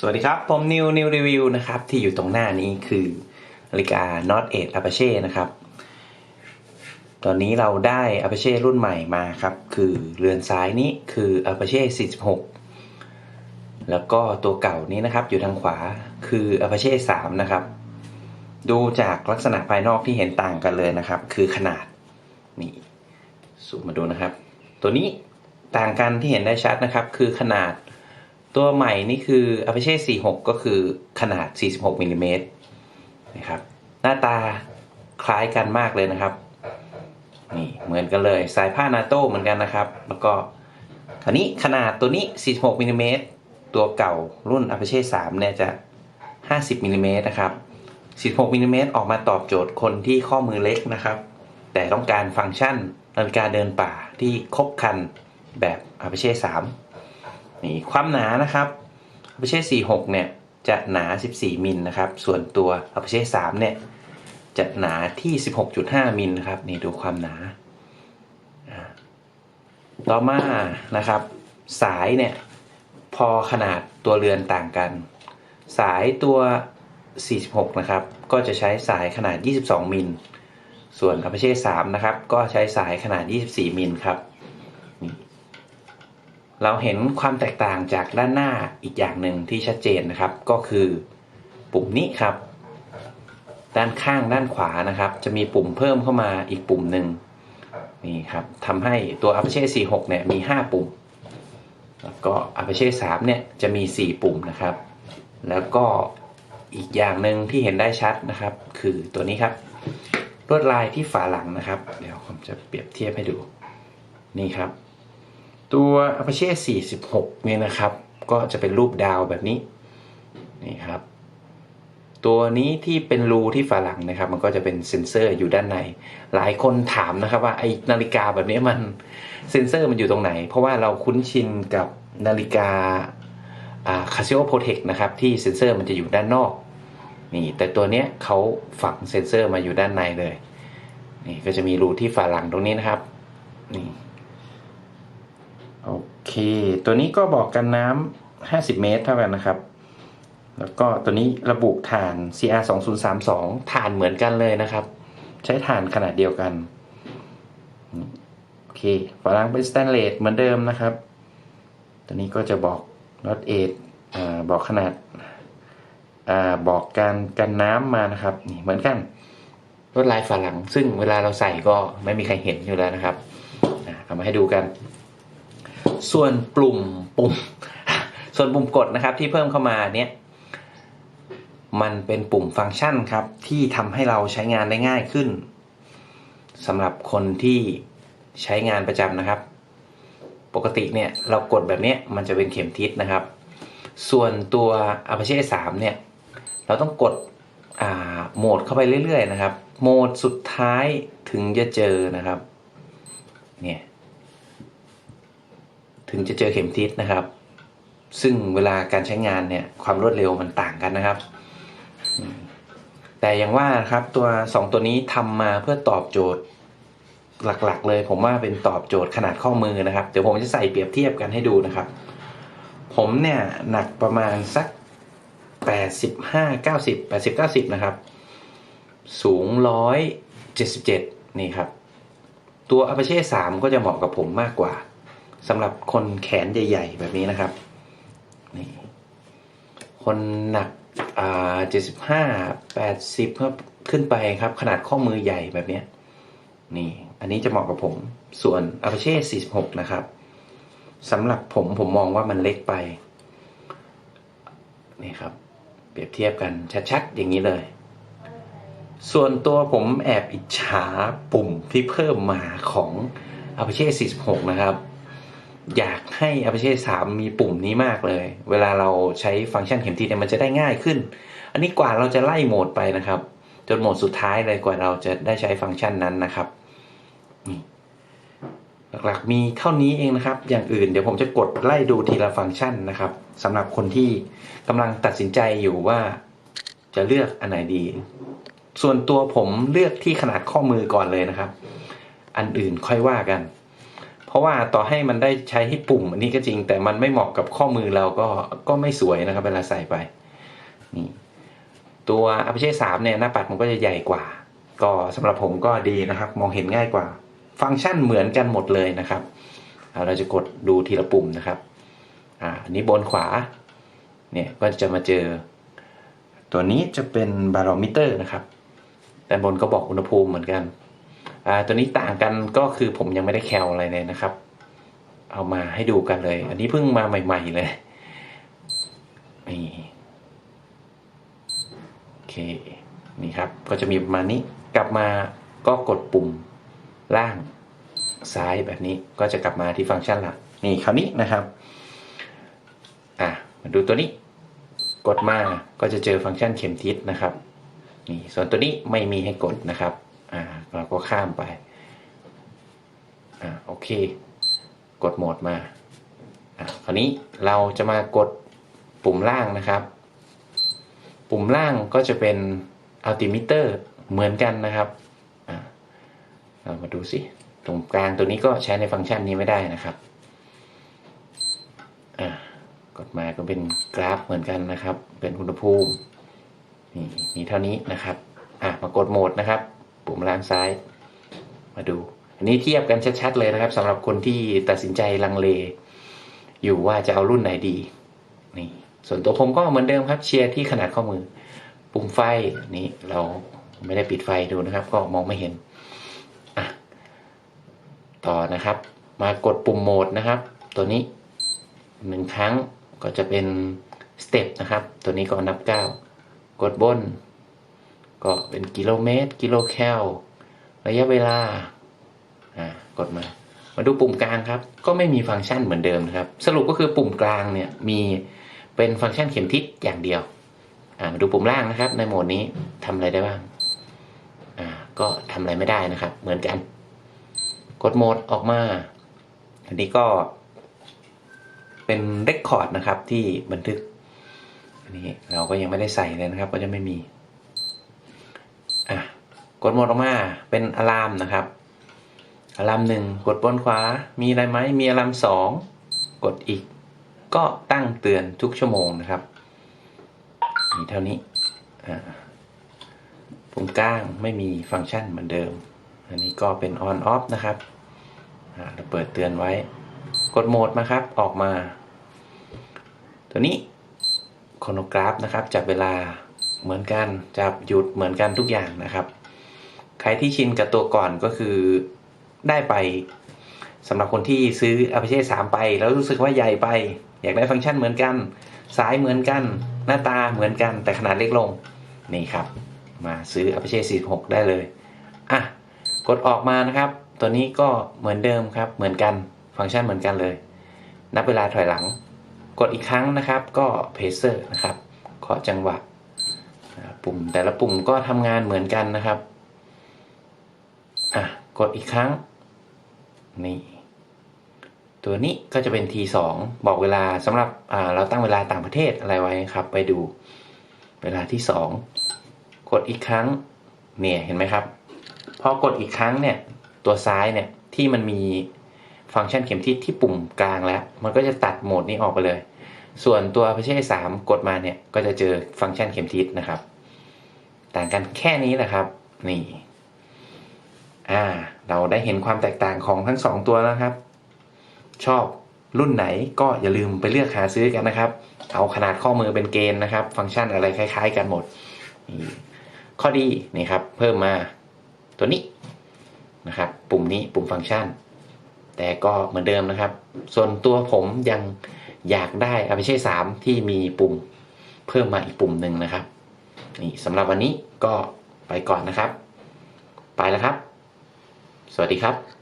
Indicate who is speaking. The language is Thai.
Speaker 1: สวัสดีครับ ผมนิวนิวรีวิวนะครับ ที่อยู่ตรงหน้านี้คือนาฬิกา Not 8 Apache นะครับ ตอนนี้เราได้ Apache รุ่นใหม่มาครับ คือเรือนซ้ายนี้คือ Apache 46 แล้วก็ตัวเก่านี้นะครับ อยู่ทางขวาคือ Apache 3 นะครับ ดูจากลักษณะภายนอกที่เห็นต่างกันเลยนะครับ คือขนาดนี่สูมมาดูนะครับ ตัวนี้ต่างกันที่เห็นได้ชัดนะครับ คือขนาด ตัวใหม่นี่คือ Apache 46 ก็คือขนาด 46มิลลิเมตรนะครับหน้าตาคล้ายกันมากเลยนะครับนี่เหมือนกันเลยสายผ้านาโต้เหมือนกันนะครับ แล้วก็คราวนี้ขนาดตัวนี้ 46มิลลิเมตรตัวเก่ารุ่น Apache 3 เนี่ยจะ 50มิลลิเมตรนะครับ 16มิลลิเมตรออกมาตอบโจทย์คนที่ข้อมือเล็กนะครับ แต่ต้องการฟังก์ชันนาฬิกาเดินป่าที่ครบคันแบบ Apache 3 นี่ความหนานะครับ Apache 46 เนี่ยจะหนา 14 มิลนะครับ ส่วนตัว Apache 3 เนี่ยจะหนาที่ 16.5 มิลนะครับ นี่ดูความหนา ต่อมานะครับ สายเนี่ยพอขนาดตัวเรือนต่างกัน สายตัว 46 นะครับ ก็จะใช้สายขนาด 22 มิล ส่วน Apache 3 นะครับ ก็ใช้สายขนาด 24 มิลครับ เราเห็นความแตกต่างจากด้านหน้าอีกอย่างหนึ่งที่ชัดเจนนะครับ ก็คือปุ่มนี้ครับ ด้านข้างด้านขวานะครับ จะมีปุ่มเพิ่มเข้ามาอีกปุ่มหนึ่งนี่ครับทำให้ตัว Apache 46 เนี่ยมี 5 ปุ่ม แล้วก็ Apache 3 เนี่ยจะมี 4 ปุ่มนะครับ แล้วก็อีกอย่างหนึ่งที่เห็นได้ชัดนะครับ คือตัวนี้ครับลวดลายที่ฝาหลังนะครับ เดี๋ยวผมจะเปรียบเทียบให้ดูนี่ครับ ตัว Apache 46 เนี่ยนะครับ ก็จะเป็นรูปดาวแบบนี้นี่ครับ ตัวนี้ที่เป็นรูที่ฝาหลังนะครับ มันก็จะเป็นเซ็นเซอร์อยู่ด้านใน หลายคนถามนะครับว่าไอนาฬิกาแบบนี้มันเซ็นเซอร์มันอยู่ตรงไหน เพราะว่าเราคุ้นชินกับนาฬิกาอ่า Casio Protect นะครับ ที่เซ็นเซอร์มันจะอยู่ด้านนอกนี่แต่ตัวเนี้ยเขาฝังเซ็นเซอร์มาอยู่ด้านในเลย นี่ก็จะมีรูที่ฝาหลังตรงนี้นะครับ นี่ เค ตัวนี้ก็บอกกันน้ำ50 เมตรเท่ากันนะครับ แล้วก็ตัวนี้ระบุฐาน CR 2 0 3 2ฐานเหมือนกันเลยนะครับ ใช้ฐานขนาดเดียวกันโอเคฝาลังเป็นสแตนเลสเหมือนเดิมนะครับ ตัวนี้ก็จะบอกรถเอทบอกขนาดอาบอกการกันน้ำมานะครับ นี่เหมือนกันลวดลายฝาหลัง ซึ่งเวลาเราใส่ก็ไม่มีใครเห็นอยู่แล้วนะครับเอามาให้ดูกัน ส่วนปุ่มปุ่ม ส่วนปุ่มกดนะครับที่เพิ่มเข้ามาเนี้ยมันเป็นปุ่มฟังก์ชันครับ ที่ทำให้เราใช้งานได้ง่ายขึ้นสำหรับคนที่ใช้งานประจำนะครับ ปกติเนี่ยเรากดแบบนี้มันจะเป็นเข็มทิศนะครับ ส่วนตัว Apache 3 เนี่ย เราต้องกดอ่าโหมดเข้าไปเรื่อย ๆ นะครับ โหมดสุดท้ายถึงจะเจอนะครับ เนี่ย ถึงจะเจอเข็มทิศนะครับ ซึ่งเวลาการใช้งานเนี่ยความรวดเร็วมันต่างกันนะครับ แต่อย่างว่าครับตัวสองตัวนี้ทำมาเพื่อตอบโจทย์หลักๆ เลย ผมว่าเป็นตอบโจทย์ขนาดข้อมือนะครับ เดี๋ยวผมจะใส่เปรียบเทียบกันให้ดูนะครับ ผมเนี่ยหนักประมาณสักแปดสิบห้าเก้าสิบแปดสิบเก้าสิบนะครับ สูงร้อยเจ็ดสิบเจ็ดนี่ครับ ตัว Apache 3 ก็จะเหมาะกับผมมากกว่า สำหรับคนแขนใหญ่ ๆ แบบนี้นะครับนี่คนหนักอ่าเจ็ดสิบห้าแปดสิบขึ้นไปครับ ขนาดข้อมือใหญ่แบบนี้นี่ อันนี้จะเหมาะกับผม ส่วน Apache 46 นะครับสำหรับผมผมมองว่ามันเล็กไป นี่ครับ เปรียบเทียบกันชัดๆ อย่างนี้เลย ส่วนตัวผมแอบอิจฉาปุ่มที่เพิ่มมาของ Apache 46 นะครับ อยากให้ Apache 3 มีปุ่มนี้มากเลย เวลาเราใช้ฟังก์ชันเข็มทิศเนี่ยมันจะได้ง่ายขึ้น อันนี้กว่าเราจะไล่โหมดไปนะครับ จนโหมดสุดท้ายเลยกว่าเราจะได้ใช้ฟังก์ชันนั้นนะครับหลักๆมีเท่านี้เองนะครับ อย่างอื่นเดี๋ยวผมจะกดไล่ดูทีละฟังก์ชันนะครับสำหรับคนที่กำลังตัดสินใจอยู่ว่าจะเลือกอันไหนดี ส่วนตัวผมเลือกที่ขนาดข้อมือก่อนเลยนะครับ อันอื่นค่อยว่ากัน เพราะว่าต่อให้มันได้ใช้ให้ปุ่มอันนี้ก็จริง แต่มันไม่เหมาะกับข้อมือเราก็ก็ไม่สวยนะครับ เวลาใส่ไปนี่ตัว Apache 3เนี่ยหน้าปัดมันก็จะใหญ่กว่า ก็สำหรับผมก็ดีนะครับ มองเห็นง่ายกว่า ฟังก์ชันเหมือนกันหมดเลยนะครับเราจะกดดูทีละปุ่มนะครับอ่าอันนี้บนขวาเนี่ยก็จะมาเจอ ตัวนี้จะเป็นบารอมิเตอร์นะครับด้านบนก็บอกอุณหภูมิเหมือนกัน ตัวนี้ต่างกันก็คือผมยังไม่ได้แคลอะไรเลยนะครับ เอามาให้ดูกันเลย อันนี้เพิ่งมาใหม่ ๆ เลยนี่โอเคนี่ครับ ก็จะมีประมาณนี้กลับมาก็กดปุ่มล่างซ้ายแบบนี้ก็จะกลับมาที่ฟังก์ชันหลักนี่คราวนี้นะครับอะมาดูตัวนี้ กดมาก็จะเจอฟังก์ชันเข็มทิศนะครับนี่ส่วนตัวนี้ไม่มีให้กดนะครับ อ่าเราก็ข้ามไปอ่าโอเค กดโหมดมาอ่าคราวนี้เราจะมากดปุ่มล่างนะครับ ปุ่มล่างก็จะเป็นอัลติมิเตอร์เหมือนกันนะครับอ่าเรามาดูสิตรงกลางตัวนี้ก็ใช้ในฟังก์ชันนี้ไม่ได้นะครับอ่ากดมาก็เป็นกราฟเหมือนกันนะครับ เป็นอุณหภูมินี่มีเท่านี้นะครับ อะมากดโหมดนะครับ ปุ่มล่างซ้าย มาดู อันนี้เทียบกันชัดๆเลยนะครับสำหรับคนที่ตัดสินใจลังเล อยู่ว่าจะเอารุ่นไหนดี นี่ ส่วนตัวผมก็เหมือนเดิมครับเชียร์ที่ขนาดข้อมือ ปุ่มไฟนี้เราไม่ได้ปิดไฟดูนะครับ ก็มองไม่เห็นอะต่อนะครับ มากดปุ่มโหมดนะครับ ตัวนี้หนึ่งครั้งก็จะเป็นสเต็ปนะครับ ตัวนี้ก็นับ 9 กดบน ก็เป็นกิโลเมตร กิโลแคลระยะเวลา อ่ากดมา มาดูปุ่มกลางครับ ก็ไม่มีฟังก์ชันเหมือนเดิมนะครับ สรุปก็คือปุ่มกลางเนี่ยมีเป็นฟังก์ชันเข็มทิศอย่างเดียว อ่ามาดูปุ่มล่างนะครับ ในโหมดนี้ทำอะไรได้บ้าง อ่า ก็ทำอะไรไม่ได้นะครับ เหมือนกัน กดโหมดออกมา อันนี้ก็ เป็นเรคคอร์ดนะครับที่บันทึก อันนี้เราก็ยังไม่ได้ใส่เลยนะครับ ก็จะไม่มี กดโหมดออกมาเป็นอะลามนะครับอะลามหนึ่งกดบนขวา มีอะไรไหมมีอะลามสองกดอีก ก็ตั้งเตือนทุกชั่วโมงนะครับมีเท่านี้ปุ่มกลางไม่มีฟังก์ชันเหมือนเดิม อันนี้ก็เป็น on off นะครับเราเปิดเตือนไว้ กดโหมดมาครับออกมา ตัวนี้โครโนกราฟนะครับจับเวลาเหมือนกันจับหยุดเหมือนกันทุกอย่างนะครับ ใครที่ชินกับตัวก่อนก็คือได้ไปสำหรับคนที่ซื้อ Apache 3 ไป แล้วรู้สึกว่าใหญ่ไป อยากได้ฟังก์ชันเหมือนกันสายเหมือนกัน หน้าตาเหมือนกันแต่ขนาดเล็กลง นี่ครับ มาซื้อ Apache 46 ได้เลยอะกดออกมานะครับ ตัวนี้ก็เหมือนเดิมครับเหมือนกันฟังก์ชันเหมือนกันเลย นับเวลาถอยหลัง กดอีกครั้งนะครับ ก็เพเซอร์นะครับเคาะจังหวะปุ่มแต่ละปุ่มก็ทำงานเหมือนกันนะครับ อะกดอีกครั้ง นี่ ตัวนี้ก็จะเป็น T2 บอกเวลาสำหรับเราตั้งเวลาต่างประเทศอะไรไว้ครับ ไปดูเวลาที่ 2 กดอีกครั้ง เนี่ยเห็นไหมครับ พอกดอีกครั้งเนี่ย ตัวซ้ายเนี่ยที่มันมีฟังก์ชันเข็มทิศที่ปุ่มกลางแล้ว มันก็จะตัดโหมดนี้ออกไปเลย ส่วนตัว Apache 3 กดมาเนี่ย ก็จะเจอฟังก์ชันเข็มทิศนะครับ ต่างกันแค่นี้แหละครับ นี่ อ่า เราได้เห็นความแตกต่างของทั้งสองตัวแล้วครับ ชอบรุ่นไหนก็อย่าลืมไปเลือกหาซื้อกันนะครับ เอาขนาดข้อมือเป็นเกณฑ์นะครับ ฟังก์ชันอะไรคล้าย ๆ กันหมด ข้อดีนี่ครับ เพิ่มมาตัวนี้นะครับ ปุ่มนี้ปุ่มฟังก์ชัน แต่ก็เหมือนเดิมนะครับ ส่วนตัวผมยังอยากได้ Apache 3 ที่มีปุ่มเพิ่มมาอีกปุ่มหนึ่งนะครับ นี่สำหรับวันนี้ก็ไปก่อนนะครับ ไปแล้วครับ สวัสดีครับ